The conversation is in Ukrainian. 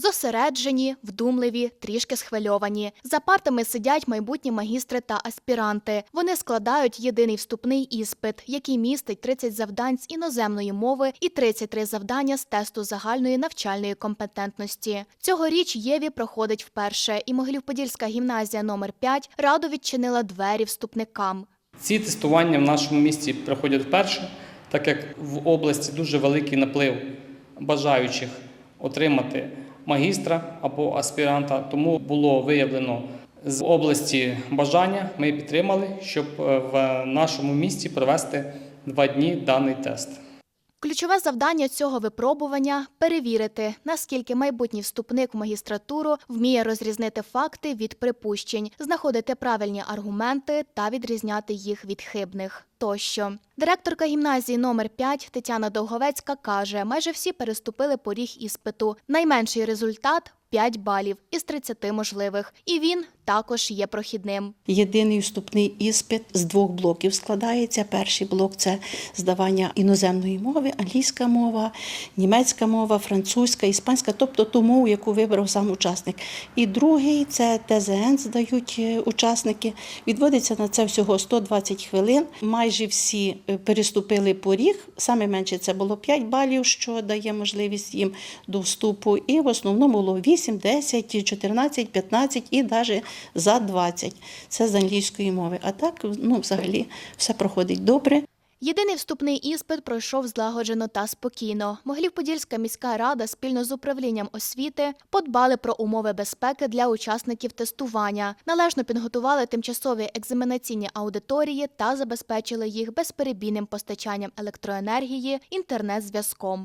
Зосереджені, вдумливі, трішки схвильовані. За партами сидять майбутні магістри та аспіранти. Вони складають єдиний вступний іспит, який містить 30 завдань з іноземної мови і 33 завдання з тесту загальної навчальної компетентності. Цьогоріч Єві проходить вперше, і Могилів-Подільська гімназія номер 5 радо відчинила двері вступникам. Ці тестування в нашому місті проходять вперше, так як в області дуже великий наплив бажаючих отримати магістра або аспіранта. Тому було виявлено з області бажання. Ми підтримали, щоб е, в нашому місті провести два дні даний тест. Ключове завдання цього випробування перевірити, наскільки майбутній вступник в магістратуру вміє розрізнити факти від припущень, знаходити правильні аргументи та відрізняти їх від хибних. Тощо директорка гімназії номер 5 Тетяна Довговецька каже: майже всі переступили поріг іспиту. Найменший результат 5 балів із 30 можливих, і він також є прохідним. Єдиний вступний іспит з двох блоків складається. Перший блок це здавання іноземної мови, англійська мова, німецька мова, французька, іспанська, тобто ту мову, яку вибрав сам учасник. І другий це ТЗН здають е, учасники. Відводиться на це всього 120 хвилин. Майже всі е, переступили поріг. Саме менше це було 5 балів, що дає можливість їм до вступу. І в основному було 8, 10, 14, 15 і навіть за 20. Це з англійської мови. А так, ну, взагалі, все проходить добре. Єдиний вступний іспит пройшов злагоджено та спокійно. Могилів-Подільська міська рада спільно з управлінням освіти подбали про умови безпеки для учасників тестування, належно підготували тимчасові екзаменаційні аудиторії та забезпечили їх безперебійним постачанням електроенергії, інтернет-зв'язком.